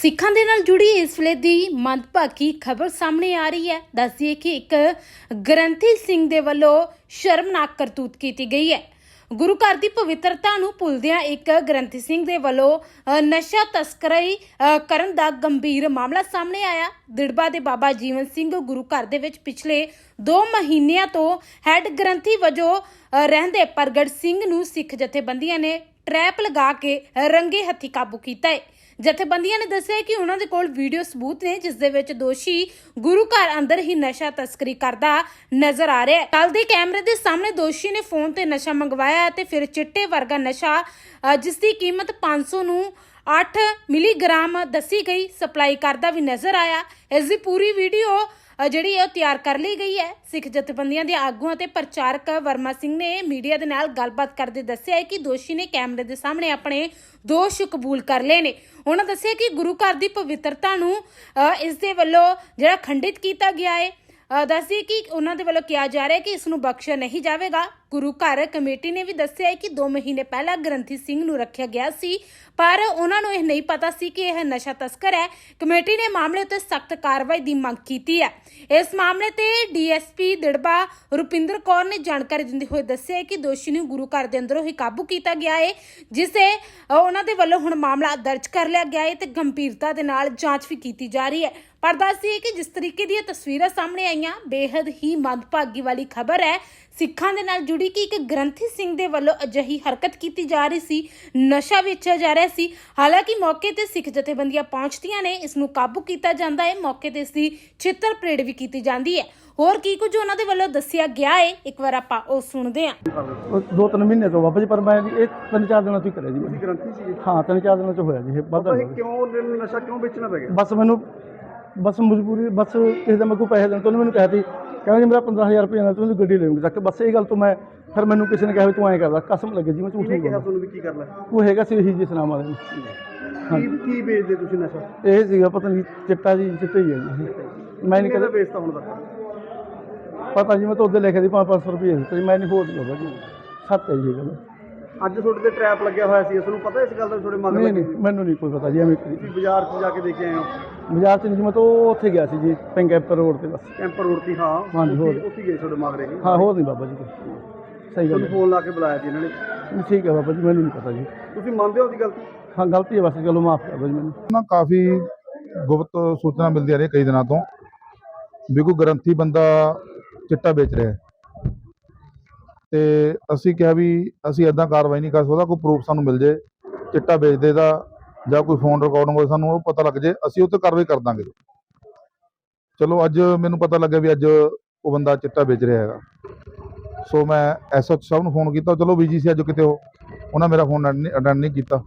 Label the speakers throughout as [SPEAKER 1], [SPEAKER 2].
[SPEAKER 1] ਸਿੱਖਾਂ ਦੇ ਨਾਲ ਜੁੜੀ ਇਸ ਵੇਲੇ ਦੀ ਮੰਦਭਾਗੀ ਖਬਰ ਸਾਹਮਣੇ ਆ ਰਹੀ ਹੈ। ਦੱਸਦੀਏ ਕਿ ਇੱਕ ਗ੍ਰੰਥੀ ਸਿੰਘ ਦੇ ਵੱਲੋਂ ਸ਼ਰਮਨਾਕ ਕਰਤੂਤ ਕੀਤੀ ਗਈ ਹੈ। ਗੁਰੂ ਘਰ ਦੀ ਪਵਿੱਤਰਤਾ ਨੂੰ ਭੁੱਲਦਿਆਂ ਇੱਕ ਗ੍ਰੰਥੀ ਸਿੰਘ ਦੇ ਵੱਲੋਂ ਨਸ਼ਾ ਤਸਕਰੀ ਕਰਨ ਦਾ ਗੰਭੀਰ ਮਾਮਲਾ ਸਾਹਮਣੇ ਆਇਆ। ਦਿੜਬਾ ਦੇ ਬਾਬਾ ਜੀਵਨ ਸਿੰਘ ਗੁਰੂ ਘਰ ਦੇ ਵਿੱਚ ਪਿਛਲੇ 2 ਮਹੀਨਿਆਂ ਤੋਂ ਹੈੱਡ ਗ੍ਰੰਥੀ ਵਜੋਂ ਰਹਿੰਦੇ ਪ੍ਰਗਟ ਸਿੰਘ ਨੂੰ ਸਿੱਖ ਜਥੇਬੰਦੀਆਂ ਨੇ ਟਰੈਪ ਲਗਾ ਕੇ ਰੰਗੇ ਹੱਥੀ ਕਾਬੂ ਕੀਤਾ ਹੈ। ਜਥੇਬੰਦੀਆਂ ਨੇ ਦੱਸਿਆ ਕਿ ਉਹਨਾਂ ਦੇ ਕੋਲ ਵੀਡੀਓ ਸਬੂਤ ਨੇ ਜਿਸ ਦੇ ਵਿੱਚ ਦੋਸ਼ੀ ਗੁਰੂ ਘਰ ਅੰਦਰ ਹੀ ਨਸ਼ਾ ਤਸਕਰੀ ਕਰਦਾ ਨਜ਼ਰ ਆ ਰਿਹਾ ਹੈ। ਕੱਲ ਦੇ ਕੈਮਰੇ ਦੇ ਸਾਹਮਣੇ ਦੋਸ਼ੀ ਨੇ ਫੋਨ ਤੇ ਨਸ਼ਾ ਮੰਗਵਾਇਆ ਤੇ ਫਿਰ ਚਿੱਟੇ ਵਰਗਾ ਨਸ਼ਾ ਅ, ਜਿਸ ਦੀ ਕੀਮਤ 500 ਨੂੰ 8 ਮਿਲੀਗ੍ਰਾਮ ਦੱਸੀ ਗਈ ਸਪਲਾਈ ਕਰਦਾ ਵੀ ਨਜ਼ਰ ਆਇਆ। ਇਸ ਦੀ ਪੂਰੀ ਵੀਡੀਓ ਜਿਹੜੀ ਹੈ ਉਹ ਤਿਆਰ ਕਰ ਲਈ ਗਈ ਹੈ। ਸਿੱਖ ਜਥੇਬੰਦੀਆਂ ਦੇ ਆਗੂਆਂ ਤੇ ਪ੍ਰਚਾਰਕ ਵਰਮਾ ਸਿੰਘ ਨੇ ਮੀਡੀਆ ਦੇ ਨਾਲ ਗੱਲਬਾਤ ਕਰਦੇ ਦੱਸਿਆ ਹੈ ਕਿ ਦੋਸ਼ੀ ਨੇ ਕੈਮਰੇ ਦੇ ਸਾਹਮਣੇ ਆਪਣੇ ਦੋਸ਼ ਕਬੂਲ ਕਰ ਲਏ ਨੇ। ਉਹਨਾਂ ਦੱਸਿਆ ਕਿ ਗੁਰੂ ਘਰ ਦੀ ਪਵਿੱਤਰਤਾ ਨੂੰ ਅ, ਇਸ ਦੇ ਵੱਲੋਂ ਜਿਹੜਾ ਖੰਡਿਤ ਕੀਤਾ ਗਿਆ ਹੈ। ਦੱਸਦੀ ਕਿ ਉਹਨਾਂ ਦੇ ਵੱਲੋਂ ਕਿਹਾ ਜਾ ਰਿਹਾ ਹੈ ਕਿ ਇਸ ਨੂੰ ਬਖਸ਼ਿਆ ਨਹੀਂ ਜਾਵੇਗਾ। ਗੁਰੂ ਘਰ ਕਮੇਟੀ ਨੇ ਵੀ ਦੱਸਿਆ ਹੈ ਕਿ 2 ਮਹੀਨੇ ਪਹਿਲਾਂ ਗ੍ਰੰਥੀ ਸਿੰਘ ਨੂੰ ਰੱਖਿਆ ਗਿਆ ਸੀ, ਪਰ ਉਹਨਾਂ ਨੂੰ ਇਹ ਨਹੀਂ ਪਤਾ ਸੀ ਕਿ ਇਹ ਨਸ਼ਾ ਤਸਕਰ ਹੈ। ਕਮੇਟੀ ਨੇ ਮਾਮਲੇ ਉੱਤੇ ਸਖਤ ਕਾਰਵਾਈ ਦੀ ਮੰਗ ਕੀਤੀ ਹੈ। ਇਸ ਮਾਮਲੇ ਤੇ ਡੀਐਸਪੀ ਦਿੜਬਾ ਰੁਪਿੰਦਰ ਕੌਰ ਨੇ ਜਾਣਕਾਰੀ ਦਿੰਦੇ ਹੋਏ ਦੱਸਿਆ ਕਿ ਦੋਸ਼ੀ ਨੂੰ ਗੁਰੂ ਘਰ ਦੇ ਅੰਦਰੋਂ ਹੀ ਕਾਬੂ ਕੀਤਾ ਗਿਆ ਹੈ, ਜਿਸੇ ਉਹਨਾਂ ਦੇ ਵੱਲੋਂ ਹੁਣ ਮਾਮਲਾ ਦਰਜ ਕਰ ਲਿਆ ਗਿਆ ਹੈ ਤੇ ਗੰਭੀਰਤਾ ਦੇ ਨਾਲ ਜਾਂਚ ਵੀ ਕੀਤੀ ਜਾ ਰਹੀ ਹੈ। ਪਰ ਦੱਸਦੀ ਕਿ ਜਿਸ ਤਰੀਕੇ ਦੀਆਂ ਤਸਵੀਰਾਂ ਸਾਹਮਣੇ ਆਈਆਂ ਬੇहद ਹੀ ਮੰਦਭਾਗੀ ਵਾਲੀ ਖਬਰ ਹੈ। ਸਿੱਖਾਂ ਦੇ ਨਾਲ ਜੁੜੀ ਕਿ ਇੱਕ ਗ੍ਰੰਥੀ ਸਿੰਘ ਦੇ ਵੱਲੋਂ ਅਜਿਹੀ ਹਰਕਤ ਕੀਤੀ ਜਾ ਰਹੀ ਸੀ ਨਸ਼ਾ ਵੇਚਿਆ ਜਾ ਰਿਹਾ ਸੀ। ਹਾਲਾਂਕਿ ਮੌਕੇ ਤੇ ਸਿੱਖ ਜਥੇਬੰਦੀਆਂ ਪਹੁੰਚਦੀਆਂ ਨੇ ਇਸ ਨੂੰ ਕਾਬੂ ਕੀਤਾ ਜਾਂਦਾ ਹੈ। ਮੌਕੇ ਤੇ ਇਸ ਦੀ ਛਿੱਤਰ ਪਰੇਡ ਵੀ ਕੀਤੀ ਜਾਂਦੀ ਹੈ। ਹੋਰ ਕੀ ਕੁਝ ਉਹਨਾਂ ਦੇ ਵੱਲੋਂ ਦੱਸਿਆ ਗਿਆ ਹੈ? ਇੱਕ ਵਾਰ ਆਪਾਂ ਉਹ ਸੁਣਦੇ ਹਾਂ।
[SPEAKER 2] ਦੋ ਤਿੰਨ ਮਹੀਨੇ ਤੋਂ ਬਾਬਾ ਜੀ ਪਰ ਮੈਂ ਜੀ ਇਹ ਤਿੰਨ ਚਾਰ ਦਿਨਾਂ ਤੋਂ ਹੀ ਕਰਿਆ ਜੀ। ਮੈਂ।
[SPEAKER 3] ਗ੍ਰੰਥੀ ਸੀ
[SPEAKER 2] ਹਾਂ ਤਿੰਨ ਚਾਰ ਦਿਨਾਂ ਤੋਂ ਹੋਇਆ ਜੀ ਇਹ ਨਹੀਂ
[SPEAKER 3] ਕਿਉਂ ਨਸ਼ਾ ਕਿਉਂ ਵੇਚਣਾ ਪੈ ਗਿਆ?
[SPEAKER 2] ਬਸ ਮੈਨੂੰ ਬਸ ਮਜਬੂਰੀ ਬਸ ਕਿਸੇ ਦਾ ਮੇਰੇ ਕੋਲ ਪੈਸੇ ਦੇਣ ਤੋਂ ਉਹਨੇ ਮੈਨੂੰ ਕਿਹਾ ਸੀ ਕਹਿੰਦਾ ਜੀ ਮੇਰਾ 15000 ਰੁਪਏ ਨਾਲ ਤੂੰ ਗੱਡੀ ਲੈਉਂਗੀ ਚੱਕ ਬਸ ਇਹ ਗੱਲ ਤੋਂ ਮੈਂ ਫਿਰ ਮੈਨੂੰ ਕਿਸੇ ਨੇ ਕਿਹਾ ਵੀ ਤੂੰ ਐਂ ਕਰਦਾ ਕਸਮ ਲੱਗੇ ਜੀ ਮੈਂ ਝੂਠ ਨਹੀਂ
[SPEAKER 3] ਕਿਹਾ
[SPEAKER 2] ਬੋਲਦਾ।
[SPEAKER 3] ਤੁਹਾਨੂੰ ਵੀ ਕੀ ਕਰਨਾ?
[SPEAKER 2] ਉਹ ਹੈਗਾ ਸੀ ਇਹੀ ਜਿਸ ਨਾਮ ਵਾਲੇ।
[SPEAKER 3] ਕੀ ਕੀ ਵੇਚਦੇ ਤੁਸੀਂ ਨਸ਼ਾ?
[SPEAKER 2] ਇਹ ਸੀਗਾ ਪਤਾ ਨਹੀਂ ਚਿੱਟਾ ਜੀ ਚਿੱਟਾ ਹੀ ਹੈ ਜੀ। ਮੈਂ ਨਹੀਂ
[SPEAKER 3] ਕਿਹਦਾ
[SPEAKER 2] ਕਦੇ
[SPEAKER 3] ਵੇਚਦਾ ਹੁਣ ਤੱਕ?
[SPEAKER 2] ਪਤਾ ਜੀ ਮੈਂ ਤਾਂ ਉਹਦੇ ਲਿਖਿਆ ਸੀ 500 ਰੁਪਏ। ਦਿੱਤੇ ਜੀ ਮੈਂ ਨਹੀਂ ਹੋਰ ਨਹੀਂ ਜੀ। ਸੱਤ ਹੈ ਜੀ ਇਹ ਗੱਲ।
[SPEAKER 3] ਅੱਜ ਤੁਹਾਡੇ ਤੇ ਟਰੈਪ ਲੱਗਿਆ ਹੋਇਆ ਸੀ ਤੁਹਾਨੂੰ ਪਤਾ ਇਸ ਗੱਲ ਦਾ ਤੁਹਾਡੇ ਮਗਰ
[SPEAKER 2] ਨਹੀਂ
[SPEAKER 3] ਲੱਗੀ
[SPEAKER 2] ਨਹੀਂ ਮੈਨੂੰ ਨਹੀਂ ਕੋਈ ਪਤਾ ਜੀ ਐਵੇਂ
[SPEAKER 3] ਤੁਸੀਂ ਬਾਜ਼ਾਰ 'ਚ ਜਾ ਕੇ ਦੇਖ ਕੇ ਆਏ ਹੋ?
[SPEAKER 2] ਬਾਜ਼ਾਰ ਚ ਨਹੀਂ ਜੀ ਮੈਂ ਤਾਂ ਉਹ ਉੱਥੇ ਗਿਆ ਸੀ ਜੀ ਪਿੰਗੈਪਰ ਰੋਡ ਤੇ ਬਸ।
[SPEAKER 3] ਕੈਂਪਰ ਰੋਡ ਤੇ ਹਾਂ।
[SPEAKER 2] ਹਾਂਜੀ, ਹੋਰ।
[SPEAKER 3] ਉੱਥੇ- ਉੱਥੇ ਗਏ ਤੁਹਾਡੇ ਮਗਰ ਇਹ
[SPEAKER 2] ਹਾਂ ਹੋਰ ਨਹੀਂ ਬਾਬਾ ਜੀ ਕੋਈ। ਸਹੀ ਗੱਲ
[SPEAKER 3] ਤੁਹਾਨੂੰ
[SPEAKER 2] ਹੈ।
[SPEAKER 3] ਫੋਨ ਲਾ ਕੇ ਬੁਲਾਇਆ ਸੀ ਇਹਨਾਂ ਨੇ?
[SPEAKER 2] ਨਹੀਂ, ਠੀਕ ਹੈ ਬਾਬਾ ਜੀ ਮੈਨੂੰ ਨਹੀਂ ਪਤਾ ਜੀ।
[SPEAKER 3] ਤੁਸੀਂ ਮੰਨਦੇ ਹੋ ਉਹਦੀ ਗਲਤੀ?
[SPEAKER 2] ਹਾਂ ਗਲਤੀ ਹੈ ਬਸ ਚਲੋ ਮਾਫ ਕਰ ਦਿਓ ਜੀ ਮੈਨੂੰ।
[SPEAKER 4] ਨਾ ਕਾਫੀ ਗੁਪਤ ਸੂਚਨਾ ਮਿਲਦੀ ਆ ਰਹੀ ਹੈ ਕਈ ਦਿਨਾਂ ਤੋਂ ਵੀ ਕੋਈ ਗ੍ਰੰਥੀ ਬੰਦਾ ਚਿੱਟਾ ਵੇਚ ਰਿਹਾ ਹੈ। ਤੇ ਅਸੀਂ ਕਿਹਾ ਵੀ ਅਸੀਂ ਐਦਾਂ ਕਾਰਵਾਈ ਨਹੀਂ ਕਰ ਸਕਦਾ, ਕੋਈ ਪ੍ਰੂਫ ਸਾਨੂੰ ਮਿਲ ਜੇ, ਚਿੱਟਾ ਵੇਚਦੇ ਦਾ ਜਾਂ ਕੋਈ ਫੋਨ ਰਿਕਾਰਡਿੰਗ ਹੋਵੇ ਸਾਨੂੰ ਉਹ ਪਤਾ ਲੱਗ ਜੇ, ਅਸੀਂ ਉਹ ਤੇ ਕਾਰਵਾਈ ਕਰ ਦਾਂਗੇ। ਚਲੋ ਅੱਜ ਮੈਨੂੰ ਪਤਾ ਲੱਗਿਆ ਵੀ ਅੱਜ ਉਹ ਬੰਦਾ ਚਿੱਟਾ ਵੇਚ ਰਿਹਾ ਹੈਗਾ। ਸੋ ਮੈਂ ਐਸਐਚ ਸਾਹਿਬ ਨੂੰ ਫੋਨ ਕੀਤਾ, ਚਲੋ ਬੀਜੀ ਸੀ ਅੱਜ ਕਿਤੇ ਉਹ, ਉਹਨਾਂ ਮੇਰਾ ਫੋਨ ਅਟੈਂਡ ਨਹੀਂ ਕੀਤਾ।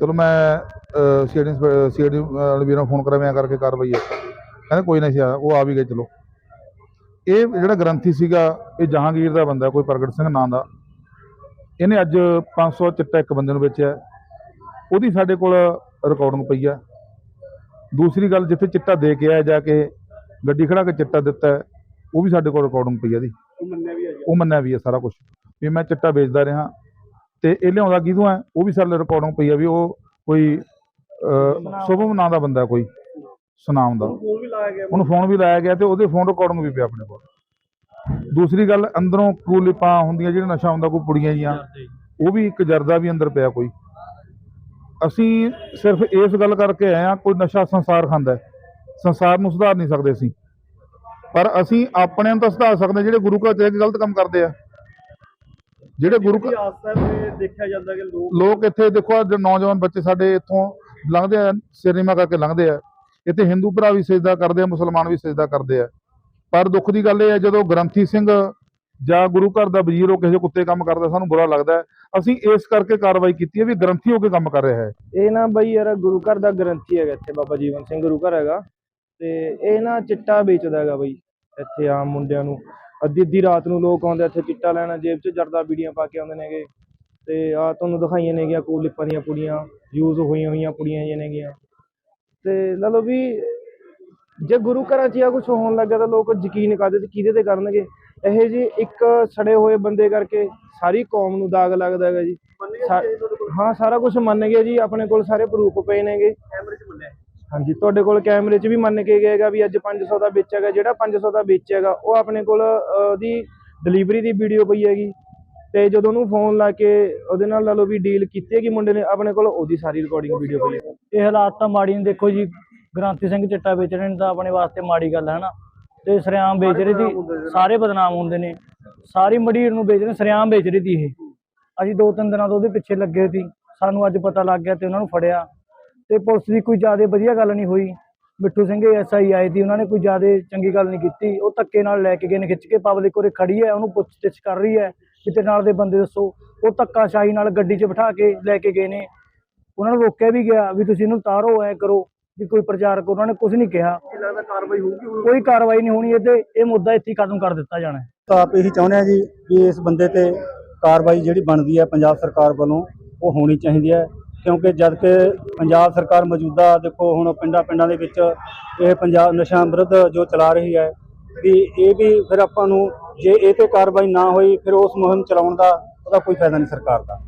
[SPEAKER 4] ਚਲੋ ਮੈਂ ਸੀਡੀ ਸੀਡੀ ਵਾਲੇ ਵੀਰਾਂ ਨੂੰ ਫੋਨ ਕਰਿਆ ਮੈਂ ਕਰਕੇ ਕਾਰਵਾਈ ਹੈ। ਕਹਿੰਦੇ ਕੋਈ ਨਹੀਂ ਸੀ ਉਹ ਆ ਵੀ ਗਏ, ਚਲੋ। ਇਹ ਜਿਹੜਾ ਗ੍ਰੰਥੀ ਸੀਗਾ ਇਹ ਜਹਾਂਗੀਰ ਦਾ ਬੰਦਾ ਕੋਈ ਪ੍ਰਗਟ ਸਿੰਘ ਨਾਂ ਦਾ। ਇਹਨੇ ਅੱਜ 500 ਚਿੱਟਾ ਇੱਕ ਬੰਦੇ ਨੂੰ ਵੇਚਿਆ। ਉਹਦੀ ਸਾਡੇ ਕੋਲ ਰਿਕਾਰਡਿੰਗ ਪਈ ਆ। ਦੂਸਰੀ ਗੱਲ ਜਿੱਥੇ ਚਿੱਟਾ ਦੇ ਕੇ ਆਇਆ ਜਾ ਕੇ ਗੱਡੀ ਖੜਾ ਕੇ ਚਿੱਟਾ ਦਿੱਤਾ ਉਹ ਵੀ ਸਾਡੇ ਕੋਲ ਰਿਕਾਰਡਿੰਗ ਪਈ ਆ ਦੀ
[SPEAKER 3] ਉਹ ਮੰਨਿਆ ਵੀ ਹੈ ਜੀ।
[SPEAKER 4] ਉਹ ਮੰਨਿਆ ਵੀ ਹੈ ਸਾਰਾ ਕੁਝ ਵੀ ਮੈਂ ਚਿੱਟਾ ਵੇਚਦਾ ਰਿਹਾ। ਤੇ ਇਹ ਲਿਆਉਂਦਾ ਕਿਹਦੋਂ ਹੈ ਉਹ ਵੀ ਸਾਡੇ ਰਿਕਾਰਡਿੰਗ ਪਈ ਆ ਵੀ ਉਹ ਕੋਈ ਸ਼ੁਭਮ ਨਾਂ ਦਾ ਬੰਦਾ ਕੋਈ। ਸੁਨਾਮ ਦਾ।
[SPEAKER 3] ਫੋਨ ਵੀ ਲਾਇਆ ਗਿਆ।
[SPEAKER 4] ਉਹਨੂੰ ਫੋਨ ਵੀ ਲਾਇਆ ਗਿਆ ਤੇ ਉਹਦੇ ਫੋਨ ਰਿਕਾਰਡਿੰਗ ਵੀ ਪਿਆ ਆਪਣੇ ਕੋਲ। ਦੂਸਰੀ ਗੱਲ ਅੰਦਰੋਂ ਕੂਲਿਪਾਂ ਹੁੰਦੀਆਂ ਜਿਹੜਾ ਨਸ਼ਾ ਹੁੰਦਾ ਕੋਈ ਪੁੜੀਆਂ ਜੀਆਂ ਉਹ ਵੀ ਇੱਕ ਜਰਦਾ ਵੀ ਅੰਦਰ ਪਿਆ ਕੋਈ। ਅਸੀਂ ਸਿਰਫ ਇਸ ਗੱਲ ਕਰਕੇ ਆਏ ਆ ਕੋਈ ਨਸ਼ਾ ਸੰਸਾਰ ਖਾਂਦਾ। ਸੰਸਾਰ ਨੂੰ ਸੁਧਾਰ ਨਹੀਂ ਸਕਦੇ ਅਸੀਂ। ਪਰ ਅਸੀਂ ਆਪਣੇ ਨੂੰ ਤਾਂ ਸੁਧਾਰ ਸਕਦੇ ਜਿਹੜੇ ਗੁਰੂ ਘਰ ਕੇ ਗਲਤ ਕੰਮ ਕਰਦੇ ਆ। ਜਿਹੜੇ ਗੁਰੂ ਘਰ
[SPEAKER 3] ਦੀ ਆਸਤਾ ਤੇ ਦੇਖਿਆ ਜਾਂਦਾ ਕਿ ਲੋਕ
[SPEAKER 4] ਲੋਕ ਇੱਥੇ ਦੇਖੋ ਨੌਜਵਾਨ ਬੱਚੇ ਸਾਡੇ ਇੱਥੋਂ ਲੰਘਦੇ ਆ ਸਿਰੇਮਾ ਕਰਕੇ ਲੰਘਦੇ ਆ। ਇੱਥੇ ਹਿੰਦੂ ਭਰਾ ਵੀ ਸਜਦਾ ਕਰਦੇ ਆ, ਮੁਸਲਮਾਨ ਵੀ ਸਜਦਾ ਕਰਦੇ ਆ। ਪਰ ਦੁੱਖ ਦੀ ਗੱਲ ਇਹ ਹੈ ਜਦੋਂ ਗ੍ਰੰਥੀ ਸਿੰਘ ਜਾਂ ਗੁਰੂ ਘਰ ਦਾ ਵਜ਼ੀਰ ਉਹ ਕਿਸੇ ਕੁੱਤੇ ਕੰਮ ਕਰਦਾ, ਸਾਨੂੰ ਬੁਰਾ ਲੱਗਦਾ ਅਸੀਂ ਇਸ ਕਰਕੇ ਕਾਰਵਾਈ ਕੀਤੀ ਹੈ ਵੀ ਗ੍ਰੰਥੀ ਹੋ ਕੇ ਕੰਮ ਕਰ ਰਿਹਾ ਹੈ।
[SPEAKER 5] ਇਹ ਨਾ ਬਈ ਯਾਰ, ਗੁਰੂ ਘਰ ਦਾ ਗ੍ਰੰਥੀ ਹੈਗਾ ਇੱਥੇ, ਬਾਬਾ ਜੀਵਨ ਸਿੰਘ ਗੁਰੂ ਘਰ ਹੈਗਾ। ਤੇ ਇਹ ਨਾ ਚਿੱਟਾ ਵੇਚਦਾ ਹੈਗਾ ਬਈ, ਇੱਥੇ ਆਮ ਮੁੰਡਿਆਂ ਨੂੰ। ਅੱਧੀ ਅੱਧੀ ਰਾਤ ਨੂੰ ਲੋਕ ਆਉਂਦੇ ਇੱਥੇ ਚਿੱਟਾ ਲੈਣਾ, ਜੇਬ 'ਚ ਜਰਦਾ ਬੀੜੀਆਂ ਪਾ ਕੇ ਆਉਂਦੇ ਨੇਗੇ। ਤੇ ਆ ਤੁਹਾਨੂੰ ਦਿਖਾਈਆਂ ਨੇਗੀਆਂ ਕੋਲ ਲਿਪਾਂ ਦੀਆਂ ਪੁੜੀਆਂ, ਯੂਜ਼ ਹੋਈਆਂ ਹੋਈਆਂ ਪੁੜੀਆਂ ਜਿਹੀਆਂ ਨੇਗੀਆਂ। ਤੇ ਲਾ ਲਓ ਵੀ ਜੇ ਗੁਰੂ ਘਰਾਂ 'ਚ ਆ ਕੁਝ ਹੋਣ ਲੱਗਾ ਤਾਂ ਲੋਕ ਯਕੀਨ ਕਰਦੇ ਤੇ ਕਿਹਦੇ ਤੇ ਕਰਨਗੇ। ਇਹ ਜੀ ਇੱਕ ਸੜੇ ਹੋਏ ਬੰਦੇ ਕਰਕੇ ਸਾਰੀ ਕੌਮ ਨੂੰ ਦਾਗ ਲੱਗਦਾ ਹੈਗਾ ਜੀ। ਹਾਂ ਸਾਰਾ ਕੁਝ ਮੰਨ ਗਏ ਜੀ ਆਪਣੇ ਕੋਲ ਸਾਰੇ ਪ੍ਰੂਫ ਪਏ ਨੇਗੇ। ਹਾਂਜੀ ਤੁਹਾਡੇ ਕੋਲ ਕੈਮਰੇ 'ਚ ਵੀ ਮੰਨ ਕੇ ਗਏਗਾ ਵੀ ਅੱਜ 500 ਦਾ ਵਿੱਚ ਹੈਗਾ ਜਿਹੜਾ 500 ਦਾ ਵਿੱਚ ਹੈਗਾ ਉਹ ਆਪਣੇ ਕੋਲ ਉਹਦੀ ਡਿਲੀਵਰੀ ਦੀ ਵੀਡੀਓ ਪਈ ਹੈਗੀ। ਤੇ ਜਦੋਂ ਉਹਨੂੰ ਫੋਨ ਲਾ ਕੇ ਉਹਦੇ ਨਾਲ ਲਾ ਲਓ ਵੀ ਡੀਲ ਕੀਤੀ ਹੈਗੀ ਮੁੰਡੇ ਨੇ, ਆਪਣੇ ਕੋਲ ਉਹਦੀ ਸਾਰੀ ਰਿਕਾਰਡਿੰਗ ਵੀਡੀਓ ਪਈ ਹੈ।
[SPEAKER 6] ਇਹ ਹਾਲਾਤ ਤਾਂ ਮਾੜੀ ਨੇ, ਦੇਖੋ ਜੀ ਗ੍ਰਾਂਤੀ ਸਿੰਘ ਚਿੱਟਾ ਵੇਚ ਰਹੇ ਨੇ ਤਾਂ ਆਪਣੇ ਵਾਸਤੇ ਮਾੜੀ ਗੱਲ ਹੈ ਨਾ। ਤੇ ਸਰਿਆਮ ਵੇਚ ਰਹੀ ਸੀ, ਸਾਰੇ ਬਦਨਾਮ ਹੁੰਦੇ ਨੇ। ਸਾਰੀ ਮੜੀਰ ਨੂੰ ਵੇਚ ਰਹੇ, ਸਰਿਆਮ ਵੇਚ ਰਹੀ ਸੀ ਇਹ। ਅਸੀਂ ਦੋ ਤਿੰਨ ਦਿਨਾਂ ਤੋਂ ਉਹਦੇ ਪਿੱਛੇ ਲੱਗੇ ਸੀ, ਸਾਨੂੰ ਅੱਜ ਪਤਾ ਲੱਗ ਗਿਆ ਤੇ ਉਹਨਾਂ ਨੂੰ ਫੜਿਆ। ਤੇ ਪੁਲਿਸ ਦੀ ਕੋਈ ਜ਼ਿਆਦਾ ਵਧੀਆ ਗੱਲ ਨਹੀਂ ਹੋਈ। ਮਿੱਠੂ ਸਿੰਘ ਐਸਆਈ ਆਏ ਸੀ, ਉਹਨਾਂ ਨੇ ਕੋਈ ਜ਼ਿਆਦਾ ਚੰਗੀ ਗੱਲ ਨਹੀਂ ਕੀਤੀ। ਉਹ ਧੱਕੇ ਨਾਲ ਲੈ ਕੇ ਗਏ ਨੇ, ਖਿੱਚ ਕੇ ਪਬਲਿਕ ਉਰੇ ਖੜੀ ਹੈ, ਉਹਨੂੰ ਪੁੱਛ-ਗਿੱਛ ਕਰ ਰਹੀ ਹੈ। ਵੀ ਤੇਰੇ ਨਾਲ ਦੇ ਬੰਦੇ ਦੱਸੋ। ਉਹ ਧੱਕਾਸ਼ਾਹੀ ਨਾਲ ਗੱਡੀ 'ਚ ਬਿਠਾ ਕੇ ਲੈ ਕੇ ਗਏ ਨੇ। ਉਹਨਾਂ ਨੂੰ ਰੋਕਿਆ ਵੀ ਗਿਆ ਵੀ ਤੁਸੀਂ ਇਹਨੂੰ ਉਤਾਰੋ ਐ ਕਰੋ ਵੀ ਕੋਈ ਪ੍ਰਚਾਰਕ ਉਹਨਾਂ ਨੇ ਕੁਝ ਨਹੀਂ ਕਿਹਾ।
[SPEAKER 3] ਕੀ ਲੱਗਦਾ ਕਾਰਵਾਈ ਹੋਊਗੀ ਹੁਣ?
[SPEAKER 6] ਕੋਈ ਕਾਰਵਾਈ ਨਹੀਂ ਹੋਣੀ ਇਹਦੇ। ਇਹ ਮੁੱਦਾ ਇੱਥੇ ਖਤਮ ਕਰ ਦਿੱਤਾ ਜਾਣਾ ਹੈ।
[SPEAKER 7] ਤਾਂ ਆਪ ਇਹੀ ਚਾਹੁੰਦੇ ਆ ਜੀ ਵੀ ਇਸ ਬੰਦੇ ਤੇ ਕਾਰਵਾਈ ਜਿਹੜੀ ਬਣਦੀ ਹੈ ਪੰਜਾਬ ਸਰਕਾਰ ਵੱਲੋਂ ਉਹ ਹੋਣੀ ਚਾਹੀਦੀ ਹੈ। ਕਿਉਂਕਿ ਜਦ ਕਿ ਪੰਜਾਬ ਸਰਕਾਰ ਮੌਜੂਦਾ ਦੇਖੋ ਹੁਣ ਪਿੰਡਾਂ ਪਿੰਡਾਂ ਦੇ ਵਿੱਚ ਇਹ ਪੰਜਾਬ ਨਸ਼ਾ ਵਿਰੁੱਧ ਜੋ ਚਲਾ ਰਹੀ ਹੈ ਵੀ ਇਹ ਵੀ ਫਿਰ ਆਪਾਂ ਨੂੰ ਜੇ ਇਹ ਤੇ ਕਾਰਵਾਈ ਨਾ ਹੋਈ, ਫਿਰ ਉਸ ਮੁਹਿੰਮ ਚਲਾਉਣ ਦਾ ਉਹਦਾ ਕੋਈ ਫਾਇਦਾ ਨਹੀਂ ਸਰਕਾਰ ਦਾ।